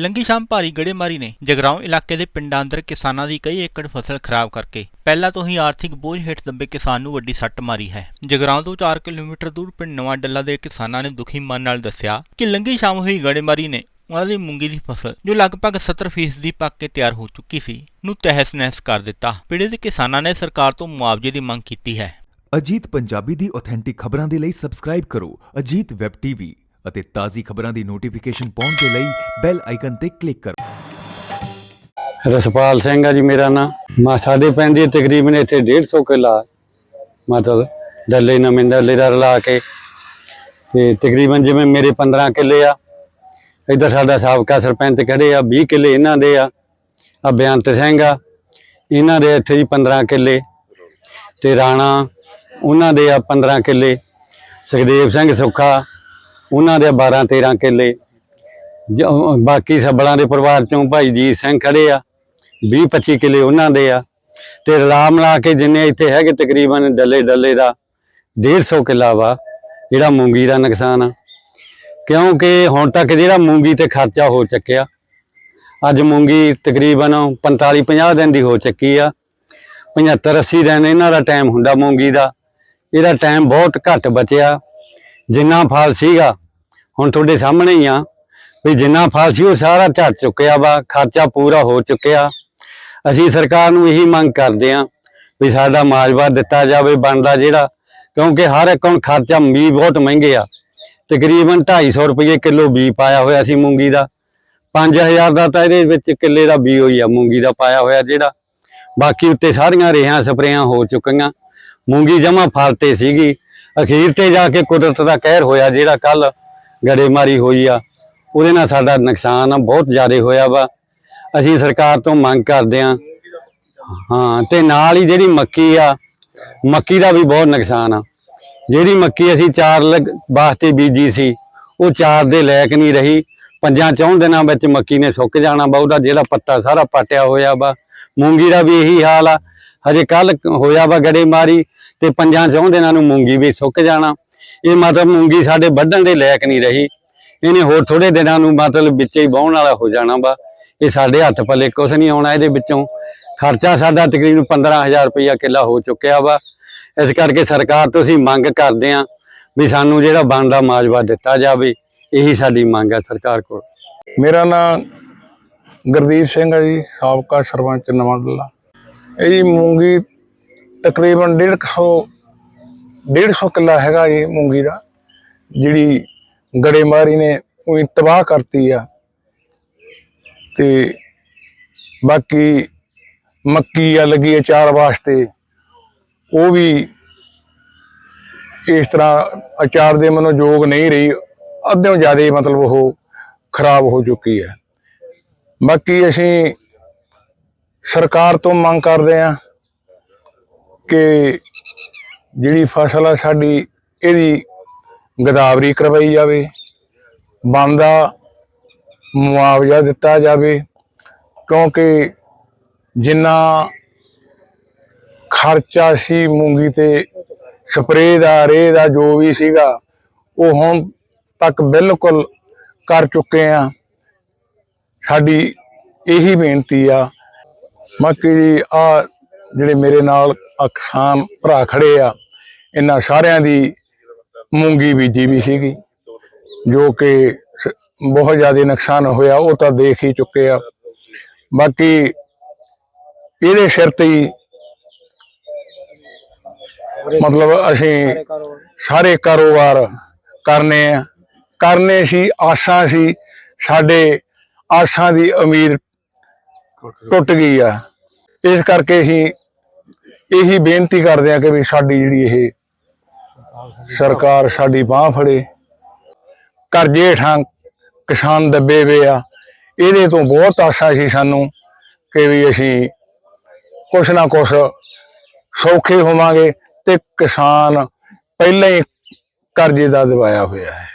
ਲੰਗੀ ਸ਼ਾਮ ਭਾਰੀ ਗੜੇਮਾਰੀ ਨੇ ਜਗਰਾਉਂ ਇਲਾਕੇ ਦੇ ਪਿੰਡਾਂ ਅੰਦਰ ਕਿਸਾਨਾਂ ਦੀ ਕਈ ਏਕੜ ਫਸਲ ਖਰਾਬ ਕਰਕੇ ਪਹਿਲਾਂ ਤੋਂ ਹੀ ਆਰਥਿਕ ਬੋਝ ਹੇਠ ਦੱਬੇ ਕਿਸਾਨ ਨੂੰ ਵੱਡੀ ਸੱਟ ਮਾਰੀ ਹੈ। ਜਗਰਾਉਂ ਤੋਂ 4 ਕਿਲੋਮੀਟਰ ਦੂਰ ਪਿੰਡ ਨਵਾਂ ਡੱਲਾ ਦੇ ਕਿਸਾਨਾਂ ਨੇ ਦੁਖੀ ਮਨ ਨਾਲ ਦੱਸਿਆ ਕਿ ਲੰਗੀ ਸ਼ਾਮ ਹੋਈ ਗੜੇਮਾਰੀ ਨੇ ਉਹਨਾਂ ਦੀ ਮੂੰਗੀ ਦੀ ਫਸਲ, ਜੋ ਲਗਭਗ 70% ਦੀ ਪੱਕ ਕੇ ਤਿਆਰ ਹੋ ਚੁੱਕੀ ਸੀ, ਨੂੰ ਤਹਿਸ ਨਹਿਸ ਕਰ ਦਿੱਤਾ। ਪੀੜਿਤ ਕਿਸਾਨਾਂ ਨੇ ਸਰਕਾਰ ਤੋਂ ਮੁਆਵਜ਼ੇ ਦੀ ਮੰਗ ਕੀਤੀ ਹੈ। ਅਜੀਤ ਪੰਜਾਬੀ ਦੀ ਆਥੈਂਟਿਕ ਖਬਰਾਂ ਦੇ ਲਈ ਸਬਸਕ੍ਰਾਈਬ ਕਰੋ। ਅਜੀਤ ਵੈਬ ਟੀਵੀ ਅਤੇ ਤਾਜ਼ੀ ਖਬਰਾਂ ਦੀ ਨੋਟੀਫਿਕੇਸ਼ਨ ਪਾਉਣ ਦੇ ਲਈ ਬੈਲ ਆਈਕਨ ਤੇ ਕਲਿੱਕ ਕਰੋ। ਰਸਪਾਲ ਸਿੰਘ ਆ ਜੀ ਮੇਰਾ ਨਾਂ। ਮਾ ਸਾਡੇ ਪੈਂਦੀ ਤਕਰੀਬਨ ਇੱਥੇ 150 ਕਿੱਲਾ ਮਤਲਬ ਡੱਲੇ ਨਵੇਂ ਡੱਲੇ ਦਾ ਰਲਾ ਕੇ ਤੇ ਤਕਰੀਬਨ ਜਿਵੇਂ ਮੇਰੇ 15 ਕਿੱਲੇ ਆ, ਇੱਧਰ ਸਾਡਾ ਸਾਬਕਾ ਸਰਪੰਚ ਖੜੇ ਆ 20 ਕਿੱਲੇ ਇਹਨਾਂ ਦੇ ਆ ਆ ਬੇਅੰਤ ਸਿੰਘ ਆ, ਇਹਨਾਂ ਦੇ ਇੱਥੇ ਜੀ 15 ਕਿੱਲੇ ਤੇ ਰਾਣਾ, ਉਹਨਾਂ ਦੇ ਆ 15 ਕਿੱਲੇ, ਸੁਖਦੇਵ ਸਿੰਘ ਸੁੱਖਾ ਉਹਨਾਂ ਦੇ 12 13 ਕਿੱਲੇ। ਬਾਕੀ ਸੱਬਲਾਂ ਦੇ ਪਰਿਵਾਰ ਚੋਂ ਭਾਈ ਜੀਤ ਸਿੰਘ ਖੜੇ ਆ 20 25 ਕਿੱਲੇ ਉਹਨਾਂ ਦੇ ਆ। ਤੇ ਰਲਾ ਮਿਲਾ ਕੇ ਜਿੰਨੇ ਇੱਥੇ ਹੈਗੇ ਤਕਰੀਬਨ ਡੱਲੇ ਡੱਲੇ ਦਾ 150 ਕਿੱਲਾ ਵਾ, ਜਿਹੜਾ ਮੂੰਗੀ ਦਾ ਨੁਕਸਾਨ ਆ। ਕਿਉਂਕਿ ਹੁਣ ਤੱਕ ਜਿਹੜਾ ਮੂੰਗੀ ਤੇ ਖਰਚਾ ਹੋ ਚੁੱਕਿਆ, ਅੱਜ ਮੂੰਗੀ ਤਕਰੀਬਨ 45 50 ਦਿਨ ਦੀ ਹੋ ਚੁੱਕੀ ਆ। 75 80 ਦਿਨ ਇਹਨਾਂ ਦਾ ਟਾਈਮ ਹੁੰਦਾ ਮੂੰਗੀ ਦਾ। ਇਹਦਾ ਟਾਈਮ ਬਹੁਤ ਘੱਟ ਬਚਿਆ। ਜਿੰਨਾ ਫਲ ਸੀਗਾ, ਹੁਣ ਤੁਹਾਡੇ ਸਾਹਮਣੇ ਹੀ ਆ, ਵੀ ਜਿੰਨਾ ਫਲ ਸੀ ਉਹ ਸਾਰਾ ਝੜ ਚੁੱਕਿਆ ਵਾ, ਖਰਚਾ ਪੂਰਾ ਹੋ ਚੁੱਕਿਆ। ਅਸੀਂ ਸਰਕਾਰ ਨੂੰ ਇਹੀ ਮੰਗ ਕਰਦੇ ਆ ਵੀ ਸਾਡਾ ਮਾਜਵਾ ਦਿੱਤਾ ਜਾਵੇ, ਬਣਦਾ ਜਿਹੜਾ, ਕਿਉਂਕਿ ਹਰ ਇੱਕ ਹੁਣ ਖਰਚਾ ਬੀ ਬਹੁਤ ਮਹਿੰਗੇ ਆ। ਤਕਰੀਬਨ 250 ਰੁਪਏ ਕਿਲੋ ਬੀ ਪਾਇਆ ਹੋਇਆ ਸੀ ਮੂੰਗੀ ਦਾ। 5000 ਦਾ ਤਾਂ ਇਹਦੇ ਵਿੱਚ ਕਿੱਲੇ ਦਾ ਬੀ ਹੋਈ ਆ, ਮੂੰਗੀ ਦਾ ਪਾਇਆ ਹੋਇਆ ਜਿਹੜਾ। ਬਾਕੀ ਉੱਤੇ ਸਾਰੀਆਂ ਰੇਹਾਂ ਸਪਰੇਆਂ ਹੋ ਚੁੱਕੀਆਂ। ਮੂੰਗੀ ਜਮਾ ਫਲ ਤੇ ਸੀਗੀ। ਅਖੀਰ ਤੇ ਜਾ ਕੇ ਕੁਦਰਤ ਦਾ ਕਹਿਰ ਹੋਇਆ ਜਿਹੜਾ ਕੱਲ ਗੜੇਮਾਰੀ ਹੋਈ ਆ। ਉਹਦੇ ਨਾਲ ਸਾਡਾ ਨੁਕਸਾਨ ਆ, ਬਹੁਤ ਜ਼ਿਆਦਾ ਹੋਇਆ ਵਾ। ਅਸੀਂ ਸਰਕਾਰ ਤੋਂ ਮੰਗ ਕਰਦੇ ਆ। ਹਾਂ, ਤੇ ਨਾਲ ਹੀ ਜਿਹੜੀ ਮੱਕੀ ਆ, ਮੱਕੀ ਦਾ ਵੀ ਬਹੁਤ ਨੁਕਸਾਨ ਆ। ਜਿਹੜੀ ਮੱਕੀ ਅਸੀਂ ਚਾਰ ਲਗ- ਵਾਸਤੇ ਬੀਜੀ ਸੀ, ਉਹ ਚਾਰ ਦੇ ਲਾਇਕ ਨਹੀਂ ਰਹੀ। ਪੰਜਾਂ ਚੌਂ ਦਿਨਾਂ ਵਿੱਚ ਮੱਕੀ ਨੇ ਸੁੱਕ ਜਾਣਾ ਵਾ, ਉਹਦਾ ਜਿਹੜਾ ਪੱਤਾ ਸਾਰਾ ਪਟਿਆ ਹੋਇਆ ਵਾ। ਮੂੰਗੀ ਦਾ ਵੀ ਇਹੀ ਹਾਲ ਆ। ਹਜੇ ਕੱਲ ਹੋਇਆ ਵਾ ਗੜੇਮਾਰੀ। ਤੇ ਪੰਜਾਂ ਚੌਂ ਦਿਨਾਂ ਨੂੰ ਮੂੰਗੀ ਵੀ ਸੁੱਕ ਜਾਣਾ। ਇਹ ਮਤਲਬ ਮੂੰਗੀ ਸਾਡੇ ਵੱਢਣ ਦੇ ਲਾਇਕ ਨਹੀਂ ਰਹੀ। ਇਹਨੇ ਹੋਰ ਥੋੜੇ ਦਿਨਾਂ ਨੂੰ ਮਤਲਬ ਵਿੱਚ ਹੀ ਵਾਹੁਣ ਵਾਲਾ ਹੋ ਜਾਣਾ ਵਾ। ਇਹ ਸਾਡੇ ਹੱਥ ਪੱਲੇ ਕੁਛ ਨਹੀਂ ਆਉਣਾ ਇਹਦੇ ਵਿੱਚੋਂ। ਖਰਚਾ ਸਾਡਾ ਤਕਰੀਬਨ 15000 ਰੁਪਇਆ ਕਿੱਲਾ ਹੋ ਚੁੱਕਿਆ ਵਾ। ਇਸ ਕਰਕੇ ਸਰਕਾਰ ਤੋਂ ਅਸੀਂ ਮੰਗ ਕਰਦੇ ਆਂ ਵੀ ਸਾਨੂੰ ਜਿਹੜਾ ਬਣਦਾ ਮਾਜਵਾ ਦਿੱਤਾ ਜਾਵੇ। ਇਹੀ ਸਾਡੀ ਮੰਗ ਹੈ ਸਰਕਾਰ ਕੋਲ। ਮੇਰਾ ਨਾਮ ਗੁਰਦੀਪ ਸਿੰਘ ਹੈ ਜੀ, ਸਾਬਕਾ ਸਰਪੰਚ ਨਵਾਂਡਲਾ ਇਹ ਜੀ ਮੂੰਗੀ ਤਕਰੀਬਨ 150 150 ਕਿੱਲਾ ਹੈਗਾ ਜੀ ਮੂੰਗੀ ਦਾ, ਜਿਹੜੀ ਗੜੇਮਾਰੀ ਨੇ ਉਹੀ ਤਬਾਹ ਕਰਤੀ ਆ। ਤੇ ਬਾਕੀ ਮੱਕੀ ਆ ਲੱਗੀ ਹੈ ਚਾਰ ਵਾਸਤੇ। ਉਹ ਵੀ ਇਸ ਤਰ੍ਹਾਂ ਅਚਾਰ ਦੇ ਮਨੋਯੋਗ ਨਹੀਂ ਰਹੀ। ਅੱਧਿਓਂ ਜ਼ਿਆਦਾ ਮਤਲਬ ਉਹ ਖਰਾਬ ਹੋ ਚੁੱਕੀ ਹੈ। ਬਾਕੀ ਅਸੀਂ ਸਰਕਾਰ ਤੋਂ ਮੰਗ ਕਰਦੇ ਹਾਂ ਕਿ ਜਿਹੜੀ ਫਸਲ ਆ ਸਾਡੀ, ਇਹਦੀ ਗਦਾਵਰੀ ਕਰਵਾਈ ਜਾਵੇ ਬਣਦਾ ਮੁਆਵਜ਼ਾ ਦਿੱਤਾ ਜਾਵੇ, ਕਿਉਂਕਿ ਜਿੰਨਾ ਖਰਚਾ ਸੀ ਮੂੰਗੀ ਤੇ, ਸਪਰੇਅ ਦਾ ਰੇ ਦਾ ਜੋ ਵੀ ਸੀਗਾ, ਉਹ ਹੁਣ ਤੱਕ ਬਿਲਕੁਲ ਕਰ ਚੁੱਕੇ ਆ। ਸਾਡੀ ਇਹੀ ਬੇਨਤੀ ਆ। ਬਾਕੀ ਜੀ ਆ ਜਿਹੜੇ ਮੇਰੇ ਨਾਲ ਕਿਸਾਨ ਭਰਾ ਖੜੇ ਆ। ਇਹਨਾਂ ਸਾਰਿਆਂ ਦੀ ਮੂੰਗੀ ਬੀਜੀ ਵੀ ਸੀਗੀ, ਜੋ ਕਿ ਬਹੁਤ ਜ਼ਿਆਦਾ ਨੁਕਸਾਨ ਹੋਇਆ, ਉਹ ਤਾਂ ਦੇਖ ਹੀ ਚੁੱਕੇ ਆ। ਬਾਕੀ ਇਹਦੇ ਸਿਰ ਤੇ ਹੀ ਮਤਲਬ ਅਸੀਂ ਸਾਰੇ ਕਾਰੋਬਾਰ ਕਰਨੇ ਆ। ਕਰਨੇ ਸੀ, ਆਸਾਂ ਸੀ, ਸਾਡੇ ਆਸਾਂ ਦੀ ਉਮੀਦ ਟੁੱਟ ਗਈ ਆ। ਇਸ ਕਰਕੇ ਅਸੀਂ ਇਹੀ ਬੇਨਤੀ ਕਰਦੇ ਆ ਕਿ ਵੀ ਸਾਡੀ ਜਿਹੜੀ ਇਹ ਸਰਕਾਰ ਸਾਡੀ ਬਾਹ ਫੜੇ। ਕਰਜ਼ੇ ਹੇਠਾਂ ਕਿਸਾਨ ਦੱਬੇ ਵੇ ਆ। ਇਹਦੇ ਤੋਂ ਬਹੁਤ ਆਸ਼ਾ ਸੀ ਸਾਨੂੰ ਕਿ ਵੀ ਅਸੀਂ ਕੁਛ ਨਾ ਕੁਛ ਸੌਖੇ ਹੋਵਾਂਗੇ ਤੇ ਕਿਸਾਨ ਪਹਿਲਾਂ ਹੀ ਕਰਜ਼ੇ ਦਾ ਦਬਾਇਆ ਹੋਇਆ ਹੈ।